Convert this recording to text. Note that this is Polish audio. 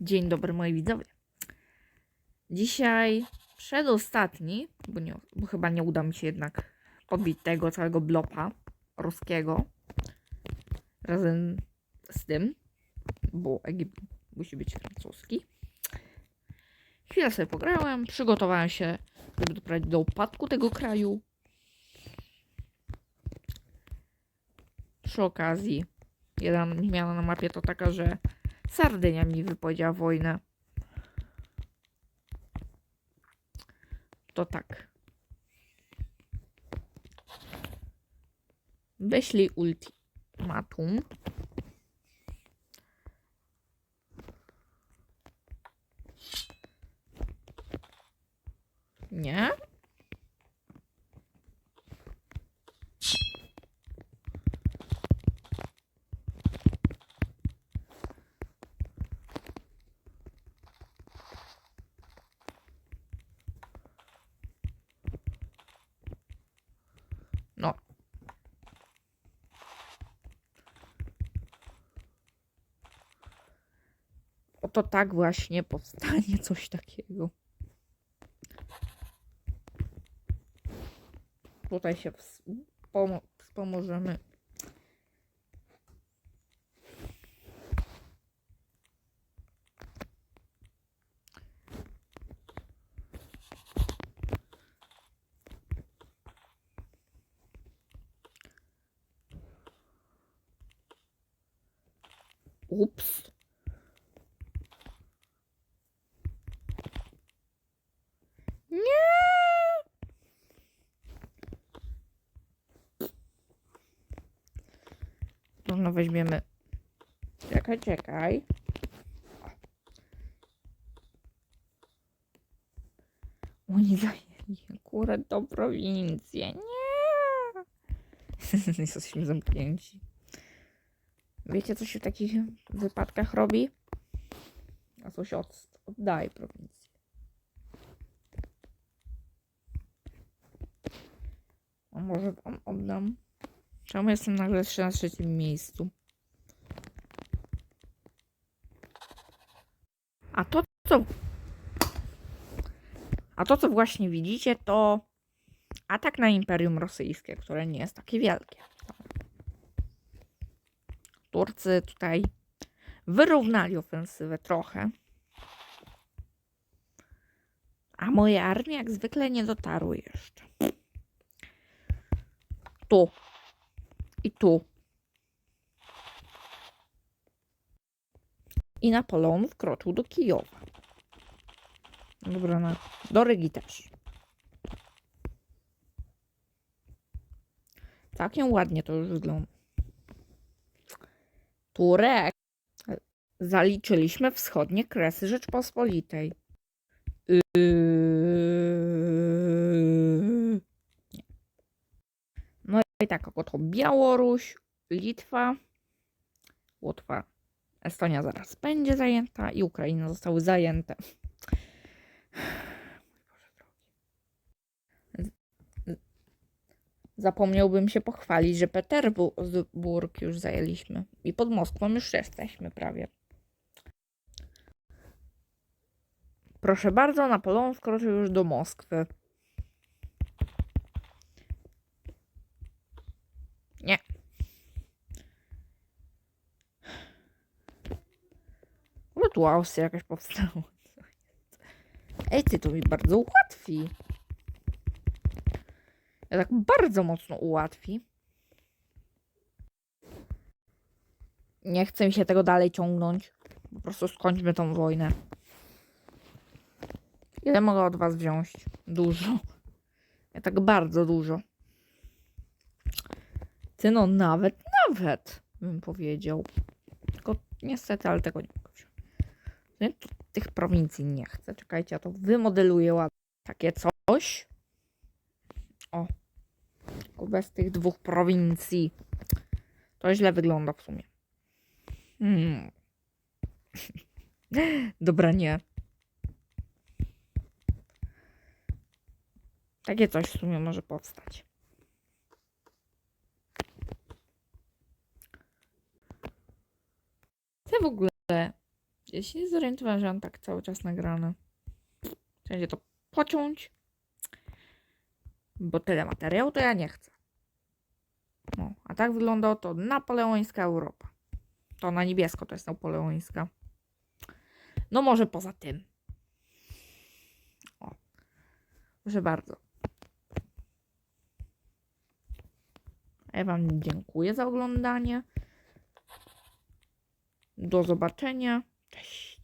Dzień dobry moi widzowie. Dzisiaj przedostatni, bo, nie, bo chyba nie uda mi się jednak podbić tego całego blopa ruskiego razem z tym, bo Egipt musi być francuski. Chwilę sobie pograłem, przygotowałem się, żeby doprowadzić do upadku tego kraju. Przy okazji, jedna zmiana na mapie to taka, że Sardynia mi wypowiedziała wojnę. To tak. Wyślij ultimatum. Nie? No. Oto tak właśnie powstanie coś takiego. Tutaj się wspomo- wspomożemy. Ups. Nie. No weźmiemy. Czekaj, czekaj. Oni zajęli akurat tą prowincję. Nie. Jesteśmy zamknięci. Wiecie, co się w takich wypadkach robi? A coś od, oddaje prowincję. A może wam oddam? Czemu jestem nagle na trzecim miejscu? A to, co... A to, co właśnie widzicie, to atak na Imperium Rosyjskie, które nie jest takie wielkie. Turcy tutaj wyrównali ofensywę trochę. A moje armie jak zwykle nie dotarły jeszcze. Tu. I tu. I Napoleon wkroczył do Kijowa. Dobra, na, do Rygi też. Całkiem ładnie to już wygląda. Turek. Zaliczyliśmy wschodnie kresy Rzeczpospolitej. Yy... Nie. No i tak, oto Białoruś, Litwa, Łotwa, Estonia zaraz będzie zajęta i Ukraina zostały zajęte. Zapomniałbym się pochwalić, że Petersburg już zajęliśmy i pod Moskwą już jesteśmy prawie. Proszę bardzo, Napoleon wkroczył już do Moskwy. Nie. No tu Austria jakaś powstała. Ej, ty to mi bardzo ułatwi. Ja tak bardzo mocno ułatwi. Nie chce mi się tego dalej ciągnąć. Po prostu skończmy tą wojnę. Ile mogę od was wziąć? Dużo. Ja tak bardzo dużo. Ty no nawet, nawet bym powiedział. Tylko niestety, ale tego nie mogę wziąć. Ja tu tych prowincji nie chcę. Czekajcie, ja to wymodeluję ładnie. Takie coś. O. Bez tych dwóch prowincji. To źle wygląda w sumie. Hmm. Dobra, nie. Takie coś w sumie może powstać. Co w ogóle Ja się nie zorientowałam, że on tak cały czas nagrany. Będzie to pociąć. Bo tyle materiału to ja nie chcę. No, a tak wygląda to napoleońska Europa. To na niebiesko to jest napoleońska. No może poza tym. O. Proszę bardzo. Ja Wam dziękuję za oglądanie. Do zobaczenia. Pech.